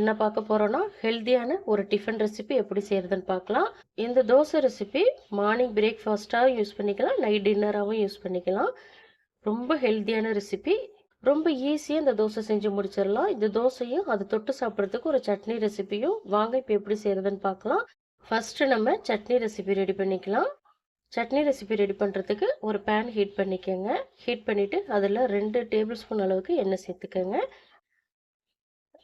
என்ன பார்க்க போகிறோன்னா ஹெல்த்தியான ஒரு டிஃபன் ரெசிபி எப்படி செய்கிறதுன்னு பார்க்கலாம். இந்த தோசை ரெசிபி மார்னிங் பிரேக்ஃபாஸ்ட்டாகவும் யூஸ் பண்ணிக்கலாம் நைட் டின்னராகவும் யூஸ் பண்ணிக்கலாம். ரொம்ப ஹெல்த்தியான ரெசிபி ரொம்ப ஈஸியாக இந்த தோசை செஞ்சு முடிச்சிடலாம். இந்த தோசையும் அது தொட்டு சாப்பிட்றதுக்கு ஒரு சட்னி ரெசிபியும் வாங்க இப்போ எப்படி செய்கிறதுன்னு பார்க்கலாம். ஃபஸ்ட்டு நம்ம சட்னி ரெசிபி ரெடி பண்ணிக்கலாம். சட்னி ரெசிபி ரெடி பண்ணுறதுக்கு ஒரு பேன் ஹீட் பண்ணிக்கோங்க. ஹீட் பண்ணிவிட்டு அதில் ரெண்டு டேபிள் ஸ்பூன் அளவுக்கு எண்ணெய் சேர்த்துக்கோங்க.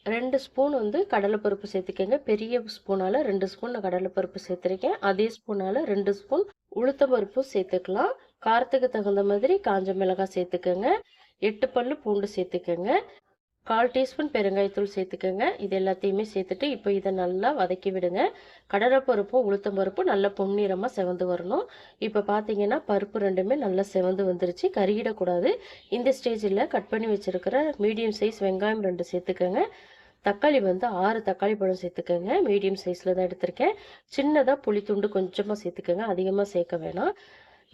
ரெண்டு ஸ்பூன் வந்து கடலைப்பருப்பு சேர்த்துக்கங்க. பெரிய ஸ்பூனால் ரெண்டு ஸ்பூன் நான் கடலைப்பருப்பு சேர்த்துருக்கேன். அதே ஸ்பூனால் ரெண்டு ஸ்பூன் உளுத்தப்பருப்பு சேர்த்துக்கலாம். காரத்துக்கு தகுந்த மாதிரி காஞ்ச மிளகாய் சேர்த்துக்கோங்க. எட்டு பல் பூண்டு சேர்த்துக்கோங்க. கால் டீஸ்பூன் பெருங்காயத்தூள் சேர்த்துக்கோங்க. இது எல்லாத்தையுமே சேர்த்துட்டு இப்போ இதை நல்லா வதக்கி விடுங்க. கடலைப்பருப்பும் உளுத்தம் பருப்பும் நல்லா பொன்னிறமாக செவந்து வரணும். இப்போ பார்த்தீங்கன்னா பருப்பு ரெண்டுமே நல்லா செவந்து வந்துருச்சு. கருகிடக்கூடாது. இந்த ஸ்டேஜில் கட் பண்ணி வச்சுருக்கிற மீடியம் சைஸ் வெங்காயம் ரெண்டு சேர்த்துக்கோங்க. தக்காளி வந்து ஆறு தக்காளி பழம் சேர்த்துக்கோங்க. மீடியம் சைஸில் தான் எடுத்திருக்கேன். சின்னதாக புளித்துண்டு கொஞ்சமாக சேர்த்துக்கோங்க. அதிகமாக சேர்க்க வேணாம்.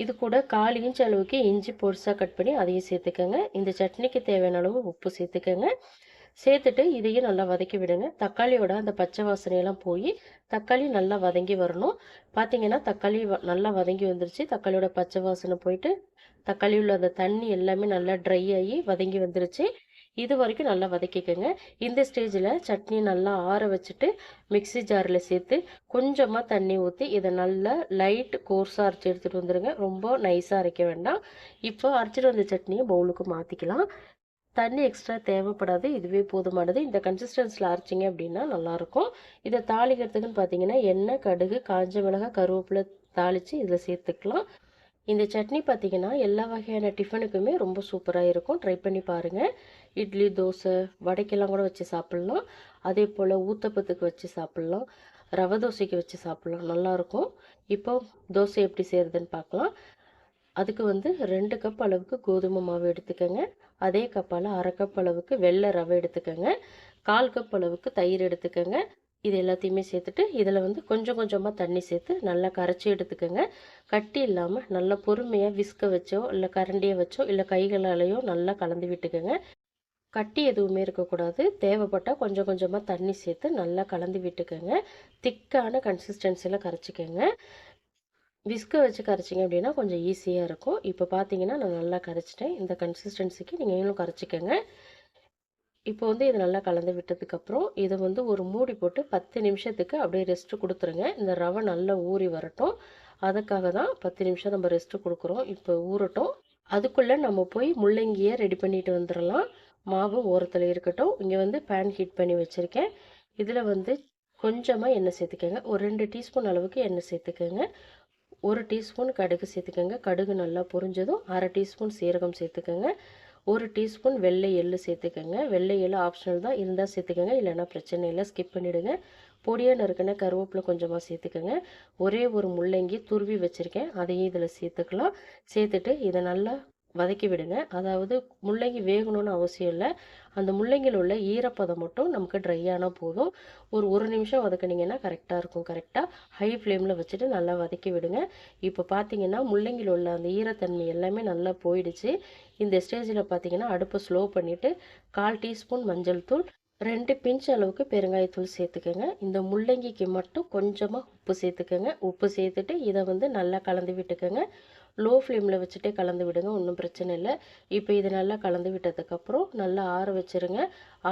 இது கூட கால் இன்ச் அளவுக்கு இஞ்சி பொருசாக கட் பண்ணி அதையும் சேர்த்துக்கோங்க. இந்த சட்னிக்கு தேவையான அளவு உப்பு சேர்த்துக்கோங்க. சேர்த்துட்டு இதையும் நல்லா வதக்கி விடுங்க. தக்காளியோட அந்த பச்சை வாசனையெல்லாம் போய் தக்காளி நல்லா வதங்கி வரணும். பார்த்தீங்கன்னா தக்காளி நல்லா வதங்கி வந்துருச்சு. தக்காளியோட பச்சை வாசனை போயிட்டு தக்காளி உள்ள அந்த தண்ணி எல்லாமே நல்லா ட்ரை ஆகி வதங்கி வந்துருச்சு. இது வரைக்கும் நல்லா வதக்கிக்கோங்க. இந்த ஸ்டேஜில் சட்னி நல்லா ஆற வச்சுட்டு மிக்சி ஜாரில் சேர்த்து கொஞ்சமாக தண்ணி ஊற்றி இதை நல்லா லைட் கோர்ஸாக அரைச்சி எடுத்துகிட்டு வந்துடுங்க ரொம்ப நைஸாக அரைக்க வேண்டாம். இப்போ அரைச்சிட்டு வந்த சட்னியை பவுலுக்கு மாற்றிக்கலாம் தண்ணி எக்ஸ்ட்ரா தேவைப்படாது. இதுவே போதுமானது. இந்த கன்சிஸ்டன்ஸில் அரைச்சிங்க அப்படின்னா நல்லாயிருக்கும். இதை தாளிக்கிறதுக்குன்னு பார்த்தீங்கன்னா எண்ணெய் கடுகு காஞ்ச மிளகாய் கருவேப்பிலை தாளித்து இதில் சேர்த்துக்கலாம். இந்த சட்னி பார்த்திங்கன்னா எல்லா வகையான டிஃபனுக்குமே ரொம்ப சூப்பராக இருக்கும். ட்ரை பண்ணி பாருங்கள் இட்லி தோசை வடைக்கெல்லாம் கூட வச்சு சாப்பிட்லாம். அதே போல் ஊத்தப்பத்துக்கு வச்சு சாப்பிட்லாம். ரவை தோசைக்கு வச்சு சாப்பிட்லாம். நல்லாயிருக்கும் இப்போ தோசை எப்படி செய்கிறதுன்னு பார்க்கலாம் அதுக்கு வந்து ரெண்டு கப் அளவுக்கு கோதுமை மாவு எடுத்துக்கோங்க. அதே கப்பால் அரை கப் அளவுக்கு வெள்ளை ரவை எடுத்துக்கோங்க. கால் கப் அளவுக்கு தயிர் எடுத்துக்கோங்க. இது எல்லாத்தையுமே சேர்த்துட்டு இதில் வந்து கொஞ்சம் கொஞ்சமாக தண்ணி சேர்த்து நல்லா கரைச்சி எடுத்துக்கோங்க. கட்டி இல்லாமல் நல்லா பொறுமையாக விஸ்க வச்சோ இல்லை கரண்டியை வச்சோ இல்லை கைகளாலேயோ நல்லா கலந்து விட்டுக்கோங்க. கட்டி எதுவுமே இருக்கக்கூடாது. தேவைப்பட்டால் கொஞ்சம் கொஞ்சமாக தண்ணி சேர்த்து நல்லா கலந்து விட்டுக்கோங்க. திக்கான கன்சிஸ்டன்சியில் கரைச்சிக்கோங்க. விஸ்க வச்சு கரைச்சிங்க அப்படின்னா கொஞ்சம் ஈஸியாக இருக்கும். இப்போ பார்த்தீங்கன்னா நான் நல்லா கரைச்சிட்டேன். இந்த கன்சிஸ்டன்சிக்கு நீங்கள் இன்னும் கரைச்சிக்கோங்க. இப்போ வந்து இது நல்லா கலந்து விட்டதுக்கப்புறம் இதை வந்து ஒரு மூடி போட்டு பத்து நிமிஷத்துக்கு அப்படியே ரெஸ்ட்டு கொடுத்துருங்க. இந்த ரவை நல்லா ஊறி வரட்டும். அதுக்காக தான் பத்து நிமிஷம் நம்ம ரெஸ்ட்டு கொடுக்குறோம். இப்போ ஊறட்டும். அதுக்குள்ளே நம்ம போய் முள்ளங்கியை ரெடி பண்ணிட்டு வந்துடலாம் மாவு ஓரத்தில் இருக்கட்டும். இங்கே வந்து பேன் ஹீட் பண்ணி வச்சுருக்கேன். இதில் வந்து கொஞ்சமாக எண்ணெய் சேர்த்துக்கோங்க. ஒரு ரெண்டு டீஸ்பூன் அளவுக்கு எண்ணெய் சேர்த்துக்கோங்க. ஒரு டீஸ்பூன் கடுகு சேர்த்துக்கோங்க. கடுகு நல்லா பொரிஞ்சதும் அரை டீஸ்பூன் சீரகம் சேர்த்துக்கோங்க. ஒரு டீஸ்பூன் வெள்ளை எள்ளு சேர்த்துக்கோங்க. வெள்ளை எள்ளு ஆப்ஷனல் தான். இருந்தால் சேர்த்துக்கோங்க. இல்லைனா பிரச்சனை இல்லை. ஸ்கிப் பண்ணிவிடுங்க பொடியாக நறுக்கின கருவேப்பிலை கொஞ்சமாக சேர்த்துக்கோங்க. ஒரே ஒரு முள்ளங்கி துருவி வச்சுருக்கேன். அதையும் இதில் சேர்த்துக்கலாம். சேர்த்துட்டு இதை நல்லா வதக்கி விடுங்க. அதாவது முள்ளங்கி வேகணும்னு அவசியம் இல்லை. அந்த முள்ளங்கியில் உள்ள ஈரப்பதம் மட்டும் நமக்கு ட்ரை ஆனால் போதும். ஒரு ஒரு நிமிஷம் வதக்குனிங்கன்னா கரெக்டாக இருக்கும். கரெக்டாக ஹை ஃப்ளேமில் வச்சுட்டு நல்லா வதக்கி விடுங்க. இப்போ பார்த்தீங்கன்னா முள்ளங்கியில் உள்ள அந்த ஈரத்தன்மை எல்லாமே நல்லா போயிடுச்சு. இந்த ஸ்டேஜில் பார்த்தீங்கன்னா அடுப்பை ஸ்லோ பண்ணிவிட்டு கால் டீஸ்பூன் மஞ்சள் தூள் ரெண்டு பிஞ்ச் அளவுக்கு பெருங்காயத்தூள் சேர்த்துக்கோங்க. இந்த முள்ளங்கிக்கு மட்டும் கொஞ்சமாக உப்பு சேர்த்துக்கோங்க. உப்பு சேர்த்துட்டு இதை வந்து நல்லா கலந்து விட்டுக்கோங்க. லோ ஃப்ளேமில் வச்சுட்டே கலந்து விடுங்க ஒன்றும் பிரச்சனை இல்லை. இப்போ இது நல்லா கலந்து விட்டதுக்கப்புறம் நல்லா ஆற வச்சுருங்க.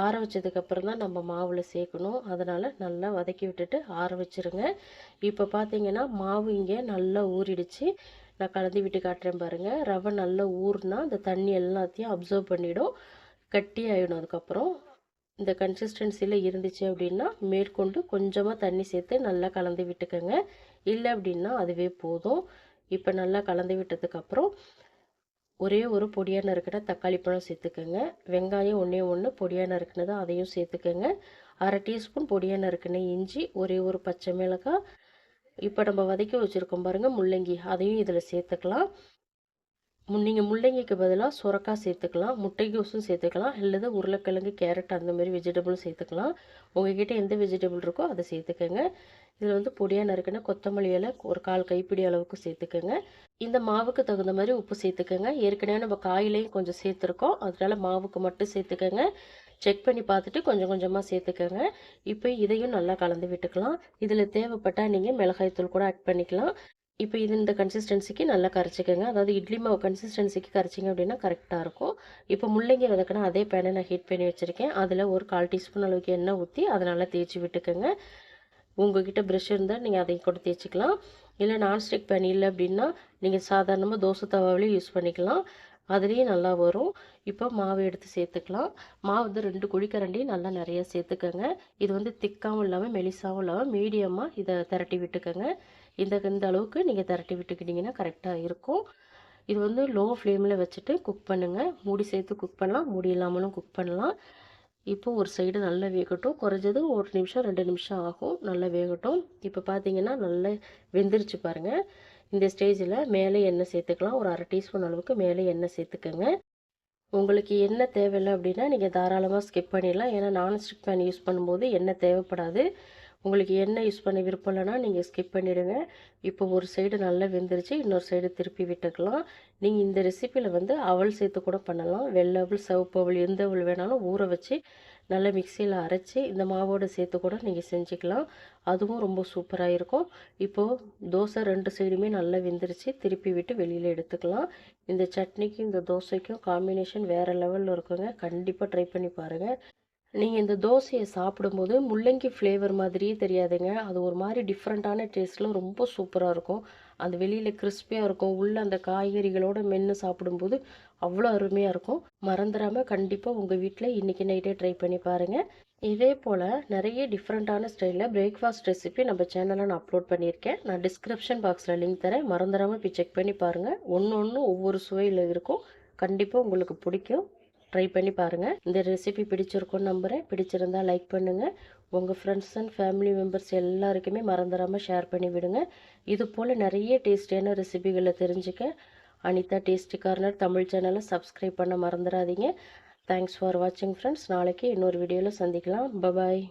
ஆற வச்சதுக்கப்புறம் தான் நம்ம மாவில் சேர்க்கணும். அதனால் நல்லா வதக்கி விட்டுட்டு ஆற வச்சுருங்க. இப்போ பார்த்தீங்கன்னா மாவு இங்கே நல்லா ஊறிடுச்சு. நான் கலந்து விட்டு காட்டுறேன் பாருங்கள் ரவை நல்லா ஊறுனா அந்த தண்ணி எல்லாத்தையும் அப்சர்வ் பண்ணிவிடும் கட்டி ஆகிடும் அதுக்கப்புறம். இந்த கன்சிஸ்டன்சியில் இருந்துச்சு அப்படின்னா மேற்கொண்டு கொஞ்சமாக தண்ணி சேர்த்து நல்லா கலந்து விட்டுக்கோங்க. இல்லை அப்படின்னா அதுவே போதும். இப்போ நல்லா கலந்து விட்டதுக்கப்புறம் ஒரே ஒரு பொடியாக நறுக்கின தக்காளி பழம் சேர்த்துக்கோங்க. வெங்காயம் ஒன்றே ஒன்று பொடியாக நறுக்கினது அதையும் சேர்த்துக்கோங்க. அரை டீஸ்பூன் பொடியாக நறுக்கின இஞ்சி ஒரே ஒரு பச்சை மிளகாய். இப்போ நம்ம வதக்கி வச்சுருக்கோம் பாருங்கள் முள்ளங்கி. அதையும் இதில் சேர்த்துக்கலாம். நீங்கள் முள்ளங்கிக்கு பதிலாக சுரக்காய் சேர்த்துக்கலாம் முட்டைகோஸும் சேர்த்துக்கலாம் அல்லது உருளைக்கிழங்கு கேரட் அந்த மாதிரி வெஜிடபிளும் சேர்த்துக்கலாம். உங்ககிட்ட எந்த வெஜிடபிள் இருக்கோ அதை சேர்த்துக்கோங்க. இதில் வந்து பொடியாக நறுக்கின கொத்தமல்லி இலை ஒரு கால் கைப்பிடி அளவுக்கு சேர்த்துக்கோங்க. இந்த மாவுக்கு தகுந்த மாதிரி உப்பு சேர்த்துக்கோங்க. ஏற்கனவே நம்ம காயிலையும் கொஞ்சம் சேர்த்துருக்கோம். அதனால மாவுக்கு மட்டும் சேர்த்துக்கோங்க. செக் பண்ணி பார்த்துட்டு கொஞ்சம் கொஞ்சமாக சேர்த்துக்கோங்க. இப்போ இதையும் நல்லா கலந்து விட்டுக்கலாம். இதில் தேவைப்பட்டால் நீங்கள் மிளகாய்த்தூள் கூட ஆட் பண்ணிக்கலாம். இப்போ இது இந்த கன்சிஸ்டன்சிக்கு நல்லா கரைச்சிக்கோங்க. அதாவது இட்லி மாவு கன்சிஸ்டன்சிக்கு கரைச்சிங்க அப்படின்னா கரெக்டாக இருக்கும். இப்போ முள்ளங்கி வதக்கினா அதே பேனை நான் ஹீட் பண்ணி வச்சுருக்கேன். அதில் ஒரு கால் டீஸ்பூன் அளவுக்கு எண்ணெய் ஊற்றி அதை நல்லா தேய்ச்சி விட்டுக்கோங்க. உங்கள்கிட்ட ப்ரெஷ் இருந்தால் நீங்கள் அதையும் கூட தேய்ச்சிக்கலாம். இல்லை நான்ஸ்டிக் பேன் இல்லை அப்படின்னா நீங்கள் சாதாரணமாக தோசை தவாவிலையும் யூஸ் பண்ணிக்கலாம். அதுலேயும் நல்லா வரும். இப்போ மாவு எடுத்து சேர்த்துக்கலாம். மாவு வந்து ரெண்டு குழிக்கரண்டி நல்லா நிறைய சேர்த்துக்கோங்க. இது வந்து திக்காகவும் இல்லாமல் மெலிசாகவும் இல்லாமல் மீடியமாக இதை திரட்டி விட்டுக்கோங்க. இந்த இந்த அளவுக்கு நீங்கள் திரட்டி விட்டுக்கிட்டிங்கன்னா கரெக்டாக இருக்கும். இது வந்து லோ ஃப்ளேமில் வச்சுட்டு குக் பண்ணுங்கள் மூடி சேர்த்து குக் பண்ணலாம். மூடி இல்லாமலும் குக் பண்ணலாம். இப்போ ஒரு சைடு நல்லா வேகட்டும். குறைஞ்சது ஒரு நிமிஷம் ரெண்டு நிமிஷம் ஆகும். நல்லா வேகட்டும். இப்போ பார்த்தீங்கன்னா நல்லா வெந்துருச்சு பாருங்கள் இந்த ஸ்டேஜில் மேலே எண்ணெய் சேர்த்துக்கலாம். ஒரு அரை டீஸ்பூன் அளவுக்கு மேலே எண்ணெய் சேர்த்துக்கோங்க. உங்களுக்கு என்ன தேவையில்லை அப்படின்னா நீங்கள் தாராளமாக ஸ்கிப் பண்ணிடலாம். ஏன்னா நான்ஸ்டிக் பேன் யூஸ் பண்ணும்போது எண்ணெய் தேவைப்படாது. உங்களுக்கு எண்ணெய் யூஸ் பண்ண விருப்பம் இல்லைன்னா நீங்கள் ஸ்கிப் பண்ணிவிடுங்க இப்போ ஒரு சைடு நல்லா வெந்துருச்சு இன்னொரு சைடு திருப்பி விட்டுக்கலாம். நீங்கள் இந்த ரெசிப்பியில் வந்து அவல் சேர்த்து கூட பண்ணலாம். வெள்ளை அவள் சிவப்பு அவள் எந்த அவள் வேணாலும் ஊற வச்சு நல்லா மிக்சியில் அரைச்சி இந்த மாவோடு சேர்த்து கூட நீங்கள் செஞ்சுக்கலாம். அதுவும் ரொம்ப சூப்பராக இருக்கும். இப்போது தோசை ரெண்டு சைடுமே நல்லா வெந்துருச்சு திருப்பி விட்டு வெளியில் எடுத்துக்கலாம். இந்த சட்னிக்கும் இந்த தோசைக்கும் காம்பினேஷன் வேறு லெவலில் இருக்குங்க. கண்டிப்பாக ட்ரை பண்ணி பாருங்கள் நீங்கள் இந்த தோசையை சாப்பிடும்போது முள்ளங்கி ஃப்ளேவர் மாதிரியே தெரியாதுங்க. அது ஒரு மாதிரி டிஃப்ரெண்ட்டான டேஸ்ட்டில் ரொம்ப சூப்பராக இருக்கும். அந்த வெளியில் கிறிஸ்பியாக இருக்கும். உள்ளே அந்த காய்கறிகளோடு மென்று சாப்பிடும்போது அவ்வளோ அருமையாக இருக்கும். மறந்துடாமல் கண்டிப்பாக உங்கள் வீட்டில் இன்றைக்கி நைட்டே ட்ரை பண்ணி பாருங்கள் இதே போல் நிறைய டிஃப்ரெண்ட்டான ஸ்டைலில் பிரேக்ஃபாஸ்ட் ரெசிபி நம்ம சேனலில் நான் அப்லோட் பண்ணியிருக்கேன். நான் டிஸ்கிரிப்ஷன் பாக்ஸில் லிங்க் தரேன். மறந்துடாமல் போய் செக் பண்ணி பாருங்கள் ஒன்று ஒன்று ஒவ்வொரு சுவையில் இருக்கும். கண்டிப்பாக உங்களுக்கு பிடிக்கும். ட்ரை பண்ணி பாருங்கள் இந்த ரெசிபி பிடிச்சிருக்கும்னு நம்புகிறேன் பிடிச்சிருந்தா லைக் பண்ணுங்கள் உங்கள் ஃப்ரெண்ட்ஸ் அண்ட் ஃபேமிலி மெம்பர்ஸ் எல்லாருக்குமே மறந்துடாமல் ஷேர் பண்ணி விடுங்க. இது போல் நிறைய டேஸ்டியான ரெசிபிகளை தெரிஞ்சுக்க அனிதா டேஸ்டி கார்னர் தமிழ் சேனலை சப்ஸ்கிரைப் பண்ண மறந்துடாதீங்க தேங்க்ஸ் ஃபார் வாட்சிங் ஃப்ரெண்ட்ஸ் நாளைக்கு இன்னொரு வீடியோவில் சந்திக்கலாம். பபாய்